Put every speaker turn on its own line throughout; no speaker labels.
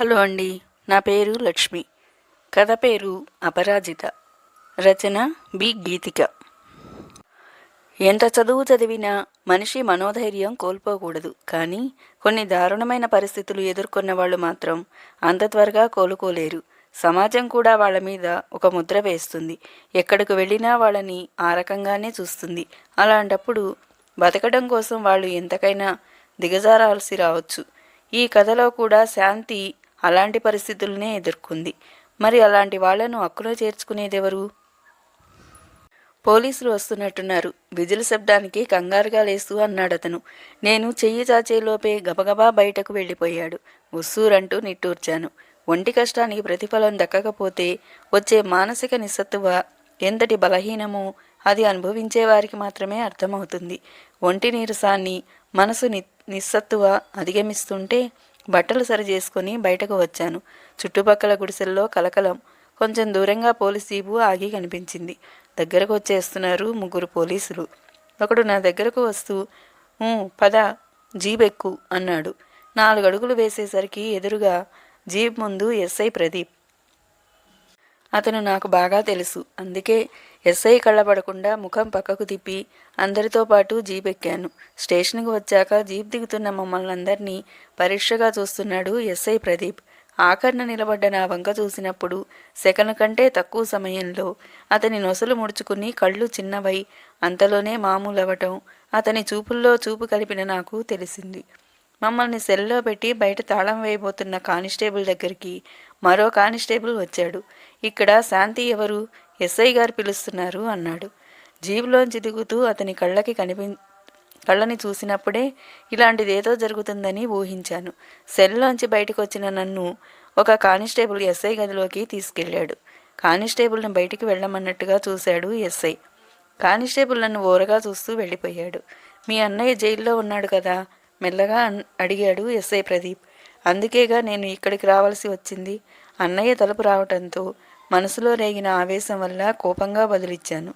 Hello అండి నా పేరు లక్ష్మి. కథ పేరు అపరాజిత. రచన బి. గీతిక. ఎంత చదువు చదివినా మనిషి మనోధైర్యం కోల్పోకూడదు. కానీ కొన్ని దారుణమైన పరిస్థితులు ఎదుర్కొన్న వాళ్ళు మాత్రం అంత త్వరగా కోలుకోలేరు. సమాజం కూడా వాళ్ళ మీద ఒక ముద్ర వేస్తుంది. ఎక్కడికి వెళ్ళినా వాళ్ళని ఆ రకంగానే చూస్తుంది. అలాంటప్పుడు బతకడం కోసం వాళ్ళు ఎంతకైనా దిగజారాల్సి రావచ్చు. ఈ కథలో కూడా శాంతి అలాంటి పరిస్థితులనే ఎదుర్కొంది. మరి అలాంటి వాళ్ళను అక్కులో చేర్చుకునేదెవరు? పోలీసులు వస్తున్నట్టున్నారు. విజిల్ శబ్దానికి కంగారుగా లేస్తూ అన్నాడతను. నేను చెయ్యి చాచేలోపే గబగబా బయటకు వెళ్ళిపోయాడు. ఉస్సూరంటూ నిట్టూర్చాను. ఒంటి కష్టానికి ప్రతిఫలం దక్కకపోతే వచ్చే మానసిక నిస్సత్తువ ఎంతటి బలహీనమో అది అనుభవించే వారికి మాత్రమే అర్థమవుతుంది. ఒంటి నీరసాన్ని మనసు ని నిస్సత్తువ అధిగమిస్తుంటే బట్టలు సరి చేసుకుని బయటకు వచ్చాను. చుట్టుపక్కల గుడిసెల్లో కలకలం. కొంచెం దూరంగా పోలీస్ జీపు ఆగి కనిపించింది. దగ్గరకు వచ్చేస్తున్నారు ముగ్గురు పోలీసులు. ఒకడు నా దగ్గరకు వస్తూ పద జీప్ ఎక్కు అన్నాడు. నాలుగు అడుగులు వేసేసరికి ఎదురుగా జీప్ ముందు ఎస్ఐ ప్రదీప్. అతను నాకు బాగా తెలుసు. అందుకే ఎస్ఐ కళ్ళబడకుండా ముఖం పక్కకు తిప్పి అందరితో పాటు జీప్ ఎక్కాను స్టేషన్కి వచ్చాక జీప్ దిగుతున్న మమ్మల్ని అందరినీ పరీక్షగా చూస్తున్నాడు ఎస్ఐ ప్రదీప్. ఆఖరణ నిలబడ్డ నా వంక చూసినప్పుడు సెకను కంటే తక్కువ సమయంలో అతని నొసలు ముడుచుకుని కళ్ళు చిన్నవై అంతలోనే మామూలవ్వటం అతని చూపుల్లో చూపు కలిపిన నాకు తెలిసింది. మమ్మల్ని సెల్లో పెట్టి బయట తాళం వేయబోతున్న కానిస్టేబుల్ దగ్గరికి మరో కానిస్టేబుల్ వచ్చాడు. ఇక్కడ శాంతి ఎవరు? ఎస్ఐ గారు పిలుస్తున్నారు అన్నాడు. జీబులోంచి దిగుతూ అతని కళ్ళకి కనిపి కళ్ళని చూసినప్పుడే ఇలాంటిదేదో జరుగుతుందని ఊహించాను. సెల్లోంచి బయటకు వచ్చిన నన్ను ఒక కానిస్టేబుల్ ఎస్ఐ గదిలోకి తీసుకెళ్ళాడు. కానిస్టేబుల్ని బయటికి వెళ్ళమన్నట్టుగా చూశాడు ఎస్ఐ. కానిస్టేబుల్ నన్ను ఓరగా చూస్తూ వెళ్ళిపోయాడు. మీ అన్నయ్య జైల్లో ఉన్నాడు కదా? మెల్లగా అడిగాడు ఎస్ఐ ప్రదీప్. అందుకేగా నేను ఇక్కడికి రావాల్సి వచ్చింది. అన్నయ్య తలుపు రావటంతో మనసులో రేగిన ఆవేశం వల్ల కోపంగా బదులిచ్చాను.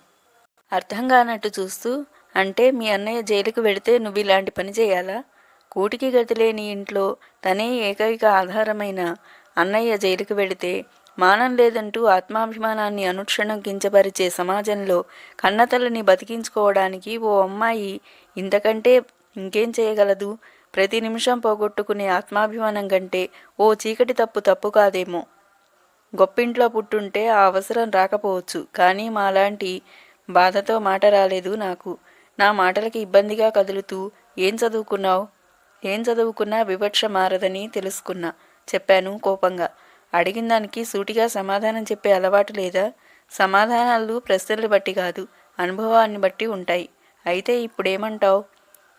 అర్థం కానట్టు చూస్తూ అంటే మీ అన్నయ్య జైలుకు వెడితే నువ్వు ఇలాంటి పని చేయాలా? కూటికి గతి లేని ఇంట్లో తనే ఏకైక ఆధారమైన అన్నయ్య జైలుకు వెడితే మానం లేదంటూ ఆత్మాభిమానాన్ని అనుక్షణం కించపరిచే సమాజంలో కన్నతల్లిని బతికించుకోవడానికి ఓ అమ్మాయి ఇంతకంటే ఇంకేం చేయగలదు? ప్రతి నిమిషం పోగొట్టుకునే ఆత్మాభిమానం కంటే ఓ చీకటి తప్పు తప్పు కాదేమో. గొప్పింట్లో పుట్టుంటే ఆ అవసరం రాకపోవచ్చు. కానీ మాలాంటి బాధతో మాట రాలేదు నాకు. నా మాటలకి ఇబ్బందిగా కదులుతూ ఏం చదువుకున్నావు? ఏం చదువుకున్నా వివక్ష మారదని తెలుసుకున్నా చెప్పాను కోపంగా. అడిగిన దానికి సూటిగా సమాధానం చెప్పే అలవాటు లేదా? సమాధానాలు ప్రశ్నలు బట్టి కాదు అనుభవాన్ని బట్టి ఉంటాయి. అయితే ఇప్పుడేమంటావు?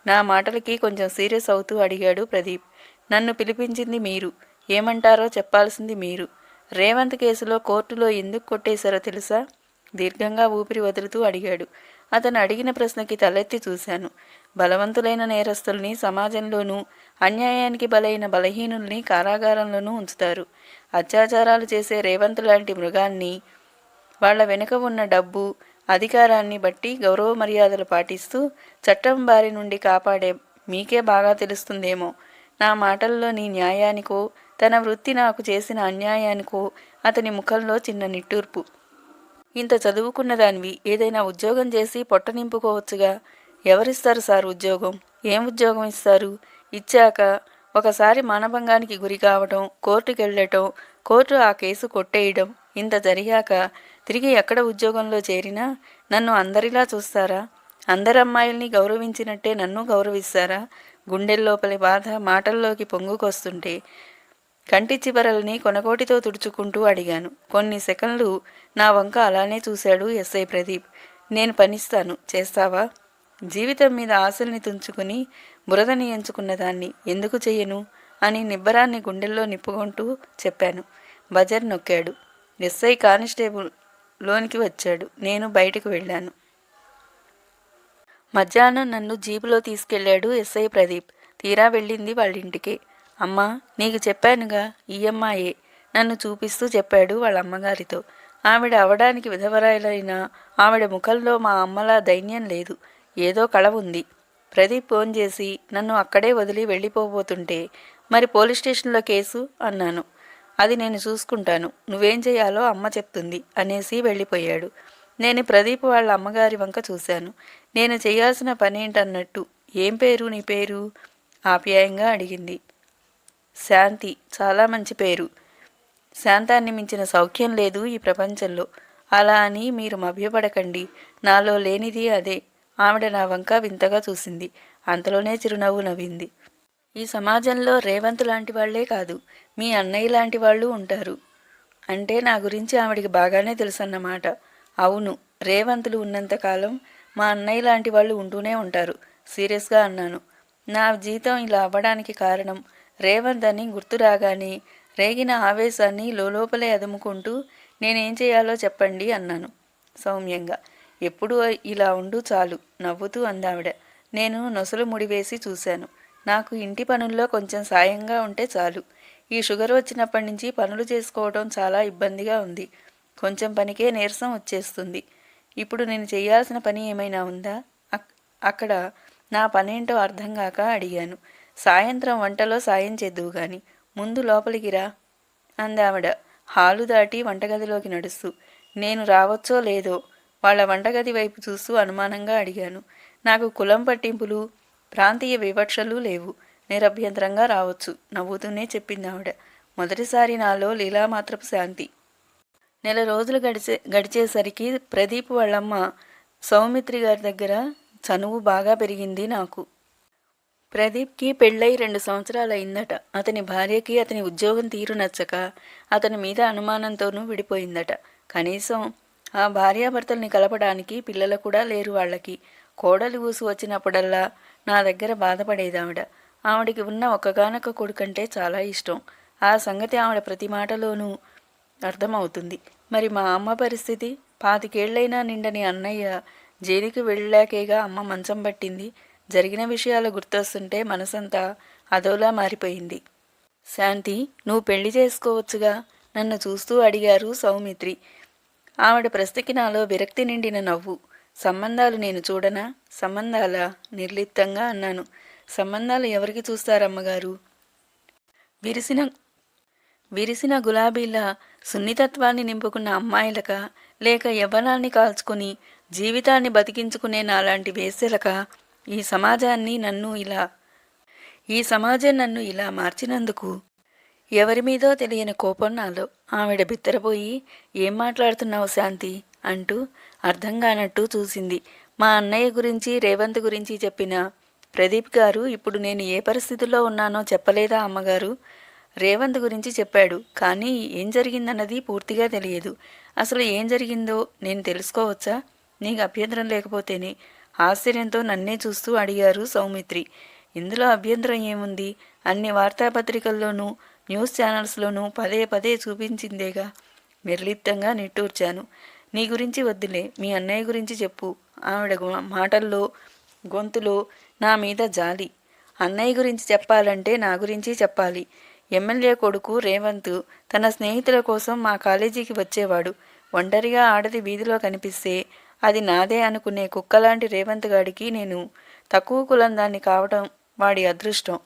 నా మాటలకి కొంచెం సీరియస్ అవుతూ అడిగాడు ప్రదీప్. నన్ను పిలిపించింది మీరు. ఏమంటారో చెప్పాల్సింది మీరు. రేవంత్ కేసులో కోర్టులో ఎందుకు కొట్టేశారో తెలుసా? దీర్ఘంగా ఊపిరి వదులుతూ అడిగాడు. అతను అడిగిన ప్రశ్నకి తలెత్తి చూశాను. బలవంతులైన నేరస్తుల్ని సమాజంలోనూ అన్యాయానికి బలైన బలహీనుల్ని కారాగారంలోనూ ఉంచుతారు. అత్యాచారాలు చేసే రేవంత్ లాంటి మృగాన్ని వాళ్ళ వెనుక ఉన్న డబ్బు అధికారాన్ని బట్టి గౌరవ మర్యాదలు పాటిస్తూ చట్టం బారి నుండి కాపాడే మీకే బాగా తెలుస్తుందేమో. నా మాటల్లో నీ న్యాయానికో తన వృత్తి నాకు చేసిన అన్యాయానికో అతని ముఖంలో చిన్న నిట్టూర్పు. ఇంత చదువుకున్న దానివి ఏదైనా ఉద్యోగం చేసి పొట్ట నింపుకోవచ్చుగా. ఎవరిస్తారు సార్ ఉద్యోగం? ఏం ఉద్యోగం ఇస్తారు? ఇచ్చాక ఒకసారి మానభంగానికి గురి కావటం కోర్టుకెళ్ళటం కోర్టు ఆ కేసు కొట్టేయడం ఇంత జరిగాక తిరిగి ఎక్కడ ఉద్యోగంలో చేరినా నన్ను అందరిలా చూస్తారా? అందరు అమ్మాయిల్ని గౌరవించినట్టే నన్ను గౌరవిస్తారా? గుండెల్లోపలి బాధ మాటల్లోకి పొంగుకొస్తుంటే కంటి చివరల్ని కొనకోటితో తుడుచుకుంటూ అడిగాను. కొన్ని సెకండ్లు నా వంక అలానే చూశాడు ఎస్ఐ ప్రదీప్. నేను పనిస్తాను. చేస్తావా? జీవితం మీద ఆశల్ని తుంచుకుని బురదని ఎంచుకున్న దాన్ని ఎందుకు చెయ్యను? అని నిబ్బరాన్ని గుండెల్లో నిప్పుకుంటూ చెప్పాను. బజర్ నొక్కాడు. ఎస్ఐ కానిస్టేబుల్ లోనికి వచ్చాడు. నేను బయటకు వెళ్ళాను. మధ్యాహ్నం నన్ను జీపులో తీసుకెళ్ళాడు ఎస్ఐ ప్రదీప్. తీరా వెళ్ళింది వాళ్ళింటికి. అమ్మా నీకు చెప్పానుగా ఈ అమ్మాయే. నన్ను చూపిస్తూ చెప్పాడు వాళ్ళ అమ్మగారితో ఆవిడ అవడానికి విధవరాయలైనా ఆవిడ ముఖంలో మా అమ్మలా దైన్యం లేదు. ఏదో కళ ఉంది ప్రదీప్ ఫోన్ చేసి నన్ను అక్కడే వదిలి వెళ్ళిపోబోతుంటే మరి పోలీస్ స్టేషన్లో కేసు? అన్నాను. అది నేను చూసుకుంటాను. నువ్వేం చేయాలో అమ్మ చెప్తుంది అనేసి వెళ్ళిపోయాడు. నేను ప్రదీప్ వాళ్ళ అమ్మగారి వంక చూశాను. నేను చేయాల్సిన పనేంటన్నట్టు. ఏం పేరు నీ పేరు? ఆప్యాయంగా అడిగింది. శాంతి చాలా మంచి పేరు. శాంతాన్ని మించిన సౌఖ్యం లేదు ఈ ప్రపంచంలో. అలా అని మీరు మభ్యపడకండి. నాలో లేనిది అదే. ఆవిడ నా వంక వింతగా చూసింది. అంతలోనే చిరునవ్వు నవ్వింది. ఈ సమాజంలో రేవంత్ లాంటి వాళ్ళే కాదు. మీ అన్నయ్య లాంటి వాళ్ళు ఉంటారు. అంటే నా గురించి ఆవిడికి బాగానే తెలుసన్నమాట. అవును రేవంతులు ఉన్నంతకాలం మా అన్నయ్య లాంటి వాళ్ళు ఉంటూనే ఉంటారు. సీరియస్గా అన్నాను. నా జీతం ఇలా అవ్వడానికి కారణం రేవంత్ అని గుర్తు రాగానే రేగిన ఆవేశాన్ని లోపలే అదుముకుంటూ నేనేం చేయాలో చెప్పండి అన్నాను. సౌమ్యంగా ఎప్పుడు ఇలా ఉండు చాలు నవ్వుతూ అందావిడ. నేను నొసలు ముడివేసి చూశాను. నాకు ఇంటి పనుల్లో కొంచెం సాయంగా ఉంటే చాలు. ఈ షుగర్ వచ్చినప్పటి నుంచి పనులు చేసుకోవడం చాలా ఇబ్బందిగా ఉంది. కొంచెం పనికే నీరసం వచ్చేస్తుంది. ఇప్పుడు నేను చేయాల్సిన పని ఏమైనా ఉందా? అక్కడ నా పనేంటో అర్థం కాక అడిగాను. సాయంత్రం వంటలో సాయం చేద్దువు గాని ముందు లోపలికి రా అందావిడ. హాలు దాటి వంటగదిలోకి నడుస్తూ నేను రావచ్చో లేదో వాళ్ళ వంటగది వైపు చూస్తూ అనుమానంగా అడిగాను. నాకు కులం పట్టింపులు ప్రాంతీయ వివక్షలు లేవు. నిరభ్యంతరంగా రావచ్చు నవ్వుతూనే చెప్పింది ఆవిడ మొదటిసారి నాలో లీలామాత్రపు శాంతి. నెల రోజులు గడిచే గడిచేసరికి ప్రదీప్ వాళ్ళమ్మ సౌమిత్రి గారి దగ్గర చనువు బాగా పెరిగింది నాకు. ప్రదీప్కి పెళ్ళై రెండు సంవత్సరాలు అయిందట అతని భార్యకి అతని ఉద్యోగం తీరు నచ్చక అతని మీద అనుమానంతోనూ విడిపోయిందట. కనీసం ఆ భార్యాభర్తల్ని కలపడానికి పిల్లలు కూడా లేరు వాళ్ళకి. కోడలు ఊసు వచ్చినప్పుడల్లా నా దగ్గర బాధపడేది ఆవిడ ఆవిడికి ఉన్న ఒక్కగానొక్క కొడుకంటే చాలా ఇష్టం. ఆ సంగతి ఆవిడ ప్రతి మాటలోనూ అర్థమవుతుంది. మరి మా అమ్మ పరిస్థితి? పాతికేళ్ళైనా నిండని అన్నయ్య జైలుకి వెళ్ళాకేగా అమ్మ మంచం పట్టింది. జరిగిన విషయాలు గుర్తొస్తుంటే మనసంతా అదోలా మారిపోయింది. శాంతి నువ్వు పెళ్ళి చేసుకోవచ్చుగా? నన్ను చూస్తూ అడిగారు సౌమిత్రి. ఆవిడ ప్రశ్నకి నాలో విరక్తి నిండిన నవ్వు. సంబంధాలు నేను చూడనా? సంబంధాలా? నిర్లిప్తంగా అన్నాను. సంబంధాలు ఎవరికి చూస్తారమ్మగారు? విరిసిన విరిసిన గులాబీలా సున్నితత్వాన్ని నింపుకున్న అమ్మాయిలక? లేక యవ్వనాన్ని కాల్చుకుని జీవితాన్ని బతికించుకునే నాలాంటి వేసెలక ఈ సమాజాన్ని నన్ను ఇలా ఈ సమాజం నన్ను ఇలా మార్చినందుకు ఎవరి మీదో తెలియని కోపం నాలో. ఆవిడ బిత్తరపోయి ఏం మాట్లాడుతున్నావు శాంతి? అంటూ అర్థం కానట్టు చూసింది. మా అన్నయ్య గురించి రేవంత్ గురించి చెప్పిన ప్రదీప్ గారు ఇప్పుడు నేను ఏ పరిస్థితిలో ఉన్నానో చెప్పలేదా అమ్మగారు? రేవంత్ గురించి చెప్పాడు. కానీ ఏం జరిగిందన్నది పూర్తిగా తెలియదు. అసలు ఏం జరిగిందో నేను తెలుసుకోవచ్చా? నీకు అభ్యంతరం లేకపోతేనే ఆశ్చర్యంతో నన్నే చూస్తూ అడిగారు సౌమిత్రి. ఇందులో అభ్యంతరం ఏముంది? అన్ని వార్తాపత్రికల్లోనూ న్యూస్ ఛానల్స్లోనూ పదే పదే చూపించిందేగా? నిర్లిప్తంగా నిట్టూర్చాను. నీ గురించి వద్దులే మీ అన్నయ్య గురించి చెప్పు. ఆవిడ మాటల్లో గొంతులో నా మీద జాలి. అన్నయ్య గురించి చెప్పాలంటే నా గురించి చెప్పాలి. ఎమ్మెల్యే కొడుకు రేవంత్ తన స్నేహితుల కోసం మా కాలేజీకి వచ్చేవాడు. ఒంటరిగా ఆడది వీధిలో కనిపిస్తే అది నాదే అనుకునే కుక్కలాంటి రేవంత్ గాడికి నేను తక్కువ కులం దాన్ని కావడం వాడి అదృష్టం.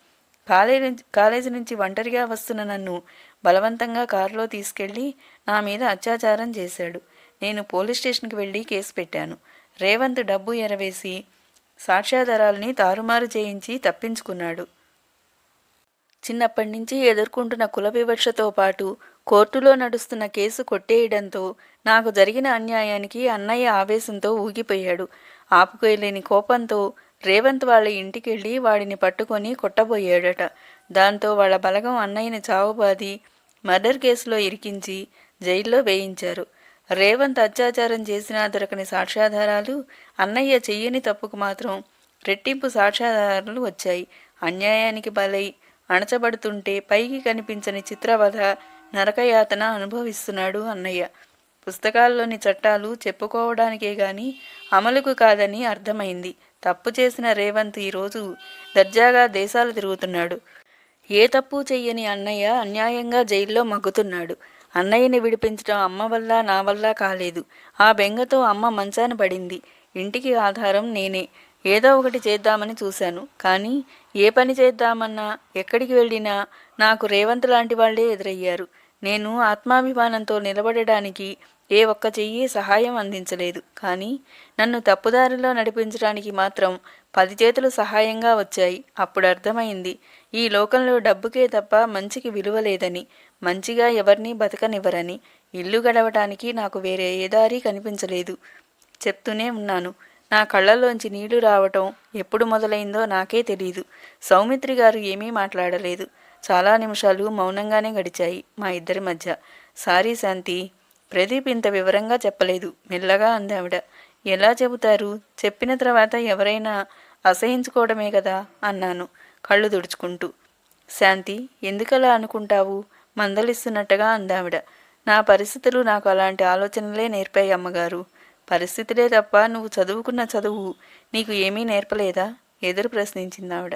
కాలేజీ కాలేజీ నుంచి ఒంటరిగా వస్తున్న నన్ను బలవంతంగా కారులో తీసుకెళ్ళి నా మీద అత్యాచారం చేశాడు. నేను పోలీస్ స్టేషన్కి వెళ్ళి కేసు పెట్టాను. రేవంత్ డబ్బు ఎరవేసి సాక్ష్యాధారాల్ని తారుమారు చేయించి తప్పించుకున్నాడు. చిన్నప్పటి నుంచి ఎదుర్కొంటున్న కుల వివక్షతో పాటు కోర్టులో నడుస్తున్న కేసు కొట్టేయడంతో నాకు జరిగిన అన్యాయానికి అన్నయ్య ఆవేశంతో ఊగిపోయాడు. ఆపుకోలేని కోపంతో రేవంత్ వాళ్ళ ఇంటికెళ్ళి వాడిని పట్టుకొని కొట్టబోయాడట. దాంతో వాళ్ళ బలగం అన్నయ్యని చావుబాది మర్డర్ కేసులో ఇరికించి జైల్లో వేయించారు. రేవంత్ అత్యాచారం చేసినా దొరకని సాక్ష్యాధారాలు అన్నయ్య చెయ్యని తప్పుకు మాత్రం రెట్టింపు సాక్ష్యాధారాలు వచ్చాయి. అన్యాయానికి బలై అణచబడుతుంటే పైకి కనిపించని చిత్రవధ నరకయాతన అనుభవిస్తున్నాడు అన్నయ్య. పుస్తకాల్లోని చట్టాలు చెప్పుకోవడానికే గాని అమలుకు కాదని అర్థమైంది. తప్పు చేసిన రేవంత్ ఈరోజు దర్జాగా దేశాలు తిరుగుతున్నాడు. ఏ తప్పు చెయ్యని అన్నయ్య అన్యాయంగా జైల్లో మగ్గుతున్నాడు. అన్నయ్యని విడిపించడం అమ్మ వల్ల నా వల్ల కాలేదు. ఆ బెంగతో అమ్మ మంచాన పడింది. ఇంటికి ఆధారం నేనే. ఏదో ఒకటి చేద్దామని చూశాను. కానీ ఏ పని చేద్దామన్నా ఎక్కడికి వెళ్ళినా నాకు రేవంత్ లాంటి వాళ్ళే ఎదురయ్యారు. నేను ఆత్మాభిమానంతో నిలబడడానికి ఏ ఒక్క చెయ్యి సహాయం అందించలేదు. కానీ నన్ను తప్పుదారిలో నడిపించడానికి మాత్రం పది చేతులు సహాయంగా వచ్చాయి. అప్పుడు అర్థమైంది ఈ లోకంలో డబ్బుకే తప్ప మంచికి విలువ లేదని మంచిగా ఎవరినీ బతకనివ్వరని. ఇల్లు గడవటానికి నాకు వేరే ఏ దారి కనిపించలేదు. చెప్తూనే ఉన్నాను. నా కళ్ళలోంచి నీళ్ళు రావటం ఎప్పుడు మొదలైందో నాకే తెలియదు సౌమిత్రి గారు ఏమీ మాట్లాడలేదు. చాలా నిమిషాలు మౌనంగానే గడిచాయి మా ఇద్దరి మధ్య. సారీ శాంతి. ప్రదీప్ ఇంత వివరంగా చెప్పలేదు. మెల్లగా అందావిడ ఎలా చెబుతారు? చెప్పిన తర్వాత ఎవరైనా అసహించుకోవడమే కదా అన్నాను కళ్ళు తుడుచుకుంటూ. శాంతి ఎందుకలా అనుకుంటావు? మందలిస్తున్నట్టుగా అందావిడ నా పరిస్థితులు నాకు అలాంటి ఆలోచనలే నేర్పాయి అమ్మగారు. పరిస్థితులే తప్ప నువ్వు చదువుకున్న చదువు నీకు ఏమీ నేర్పలేదా? ఎదురు ప్రశ్నించింది ఆవిడ.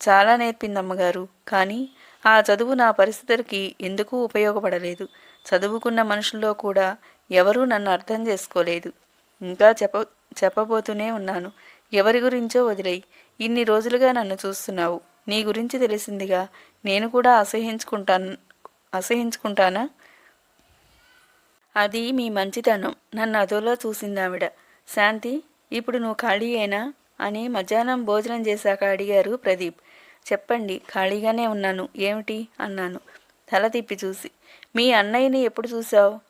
చాలా నేర్పింది అమ్మగారు కానీ ఆ చదువు నా పరిస్థితులకి ఎందుకు ఉపయోగపడలేదు. చదువుకున్న మనుషుల్లో కూడా ఎవరూ నన్ను అర్థం చేసుకోలేదు. ఇంకా చెప్ప చెప్పబోతూనే ఉన్నాను. ఎవరి గురించో వదిలేయి. ఇన్ని రోజులుగా నన్ను చూస్తున్నావు. నీ గురించి తెలిసిందిగా నేను కూడా అసహించుకుంటాను అసహించుకుంటానా అది మీ మంచితనం. నన్ను అదోలో చూసింది ఆవిడ శాంతి ఇప్పుడు నువ్వు ఖాళీ అయినా? అని మధ్యాహ్నం భోజనం చేశాక అడిగారు ప్రదీప్. చెప్పండి ఖాళీగానే ఉన్నాను. ఏమిటి? అన్నాను. తల తిప్పి చూసి. మీ అన్నయ్యని ఎప్పుడు చూసావు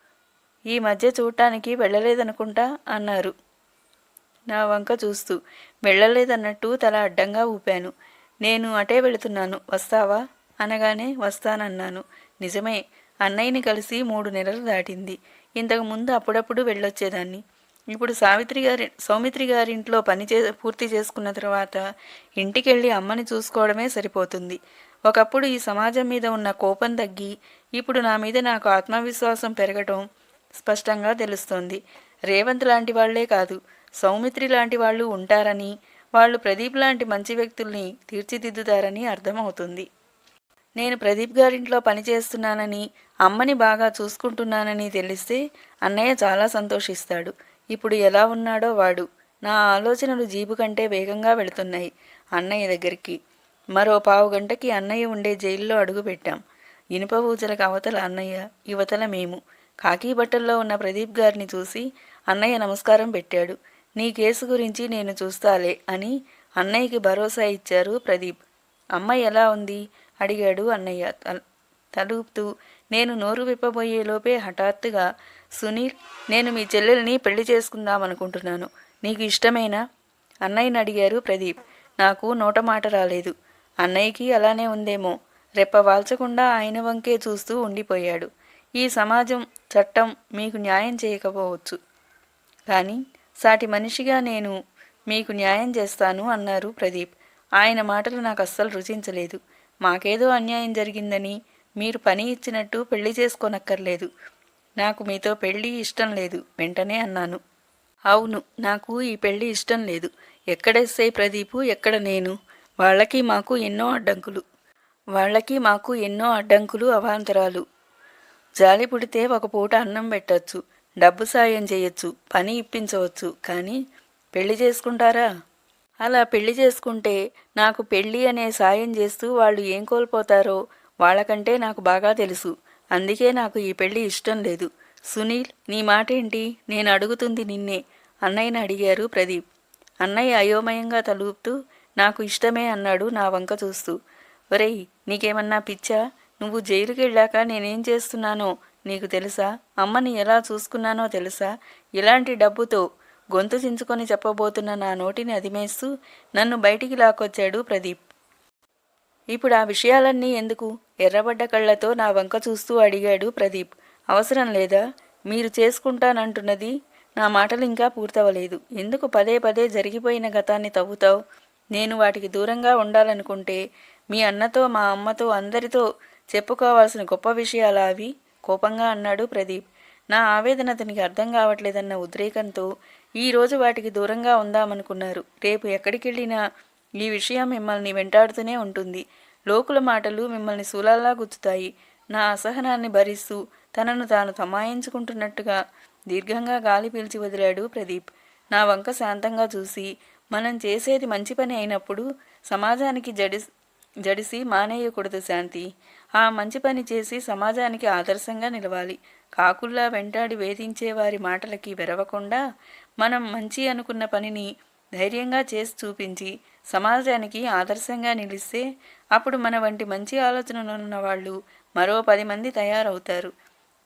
ఈ మధ్య చూడటానికి వెళ్ళలేదనుకుంటా? అన్నారు. నా వంక చూస్తూ. వెళ్ళలేదన్నట్టు తల అడ్డంగా ఊపాను. నేను అటే వెళుతున్నాను. వస్తావా? అనగానే వస్తానన్నాను. నిజమే అన్నయ్యని కలిసి మూడు నెలలు దాటింది. ఇంతకు ముందు అప్పుడప్పుడు వెళ్ళొచ్చేదాన్ని. ఇప్పుడు సావిత్రి గారి సౌమిత్రి గారింట్లో పని చే పూర్తి చేసుకున్న తర్వాత ఇంటికెళ్ళి అమ్మని చూసుకోవడమే సరిపోతుంది. ఒకప్పుడు ఈ సమాజం మీద ఉన్న కోపం తగ్గి ఇప్పుడు నా మీద నాకు ఆత్మవిశ్వాసం పెరగటం స్పష్టంగా తెలుస్తోంది. రేవంత్ లాంటి వాళ్ళే కాదు సౌమిత్రి లాంటి వాళ్ళు ఉంటారని వాళ్ళు ప్రదీప్ లాంటి మంచి వ్యక్తుల్ని తీర్చిదిద్దుతారని అర్థమవుతుంది. నేను ప్రదీప్ గారింట్లో పనిచేస్తున్నానని అమ్మని బాగా చూసుకుంటున్నానని తెలిస్తే అన్నయ్య చాలా సంతోషిస్తాడు. ఇప్పుడు ఎలా ఉన్నాడో వాడు. నా ఆలోచనలు జీబు కంటే వేగంగా వెళుతున్నాయి అన్నయ్య దగ్గరికి. మరో పావు గంటకి అన్నయ్య ఉండే జైల్లో అడుగుపెట్టాం. ఇనుప ఊచలకు అవతల అన్నయ్య యువతల మేము. కాకీ బట్టల్లో ఉన్న ప్రదీప్ గారిని చూసి అన్నయ్య నమస్కారం పెట్టాడు. నీ కేసు గురించి నేను చూస్తాలే అని అన్నయ్యకి భరోసా ఇచ్చారు ప్రదీప్. అమ్మ ఎలా ఉంది? అడిగాడు అన్నయ్య. తలుపుతూ నేను నోరు విప్పబోయేలోపే హఠాత్తుగా సునీల్ నేను మీ చెల్లెల్ని పెళ్ళి చేసుకుందామనుకుంటున్నాను. నీకు ఇష్టమేనా? అన్నయ్యని అడిగారు ప్రదీప్. నాకు నోట మాట రాలేదు. అన్నయ్యకి అలానే ఉందేమో. రెప్ప వాల్చకుండా ఆయన వంకే చూస్తూ ఉండిపోయాడు. ఈ సమాజం చట్టం మీకు న్యాయం చేయకపోవచ్చు. కానీ సాటి మనిషిగా నేను మీకు న్యాయం చేస్తాను అన్నారు ప్రదీప్. ఆయన మాటలు నాకు అస్సలు రుచించలేదు. మాకేదో అన్యాయం జరిగిందని మీరు పని ఇచ్చినట్టు పెళ్ళి చేసుకోనక్కర్లేదు. నాకు మీతో పెళ్ళి ఇష్టం లేదు వెంటనే అన్నాను. అవును నాకు ఈ పెళ్ళి ఇష్టం లేదు. ఎక్కడెస్సే ప్రదీపు ఎక్కడ నేను? వాళ్ళకి మాకు ఎన్నో అడ్డంకులు. వాళ్ళకి మాకు ఎన్నో అడ్డంకులు అవాంతరాలు. జాలి పుడితే ఒక పూట అన్నం పెట్టచ్చు డబ్బు సాయం చేయొచ్చు పని ఇప్పించవచ్చు కానీ పెళ్ళి చేసుకుంటారా? అలా పెళ్ళి చేసుకుంటే నాకు పెళ్ళి అనే సాయం చేస్తూ వాళ్ళు ఏం కోల్పోతారో వాళ్ళకంటే నాకు బాగా తెలుసు. అందుకే నాకు ఈ పెళ్ళి ఇష్టం లేదు. సునీల్ నీ మాటేంటి? నేను అడుగుతుంది నిన్నే అన్నయ్యని అడిగారు ప్రదీప్. అన్నయ్య అయోమయంగా తలుపుతూ నాకు ఇష్టమే అన్నాడు నా వంక చూస్తూ. ఒరేయ్ నీకేమన్నా పిచ్చా? నువ్వు జైలుకి వెళ్ళాక నేనేం చేస్తున్నానో నీకు తెలుసా? అమ్మని ఎలా చూసుకున్నానో తెలుసా? ఇలాంటి డబ్బుతో గొంతు చించుకొని చెప్పబోతున్న నా నోటిని అదిమేస్తూ నన్ను బయటికి లాక్కొచ్చాడు ప్రదీప్. ఇప్పుడు ఆ విషయాలన్నీ ఎందుకు? ఎర్రబడ్డ కళ్ళతో నా వంక చూస్తూ అడిగాడు ప్రదీప్. అవసరం లేదా? మీరు చేసుకుంటానంటున్నది. నా మాటలు ఇంకా పూర్తవలేదు. ఎందుకు పదే పదే జరిగిపోయిన గతాన్ని తవ్వుతావు? నేను వాటికి దూరంగా ఉండాలనుకుంటే మీ అన్నతో మా అమ్మతో అందరితో చెప్పుకోవాల్సిన గొప్ప విషయాలా అవి? కోపంగా అన్నాడు ప్రదీప్. నా ఆవేదన అతనికి అర్థం కావట్లేదన్న ఉద్రేకంతో ఈరోజు వాటికి దూరంగా ఉందామనుకున్నారు. రేపు ఎక్కడికెళ్ళినా ఈ విషయం మిమ్మల్ని వెంటాడుతూనే ఉంటుంది. లోకుల మాటలు మిమ్మల్ని శూలాల్లా గుచ్చుతాయి. నా అసహనాన్ని భరిస్తూ తనను తాను తమాయించుకుంటున్నట్టుగా దీర్ఘంగా గాలి పీల్చి వదిలాడు ప్రదీప్. నా వంక శాంతంగా చూసి మనం చేసేది మంచి పని అయినప్పుడు సమాజానికి జడి జడిసి మానేయకూడదు శాంతి. ఆ మంచి పని చేసి సమాజానికి ఆదర్శంగా నిలవాలి. కాకుల్లా వెంటాడి వేధించే వారి మాటలకి వెరవకుండా మనం మంచి అనుకున్న పనిని ధైర్యంగా చేసి చూపించి సమాజానికి ఆదర్శంగా నిలిస్తే అప్పుడు మన వంటి మంచి ఆలోచనలున్న వాళ్ళు మరో పది మంది తయారవుతారు.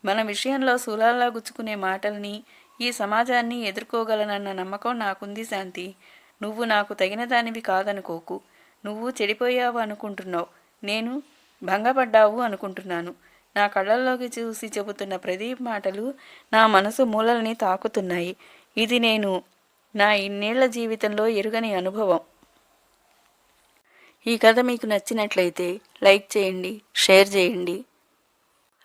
మన విషయంలో శూలాల్లా గుచ్చుకునే మాటల్ని ఈ సమాజాన్ని ఎదుర్కోగలనన్న నమ్మకం నాకుంది శాంతి. నువ్వు నాకు తగిన దానివి కాదనుకోకు. నువ్వు చెడిపోయావు అనుకుంటున్నావు. నేను భంగపడ్డావు అనుకుంటున్నాను. నా కళ్ళల్లోకి చూసి చెబుతున్న ప్రదీప్ మాటలు నా మనసు మూలల్ని తాకుతున్నాయి. ఇది నేను నా ఇన్నేళ్ళ జీవితంలో ఎరుగని అనుభవం. ఈ కథ మీకు నచ్చినట్లయితే లైక్ చేయండి షేర్ చేయండి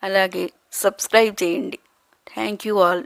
అలాగే సబ్స్క్రైబ్ చేయండి. Thank you all.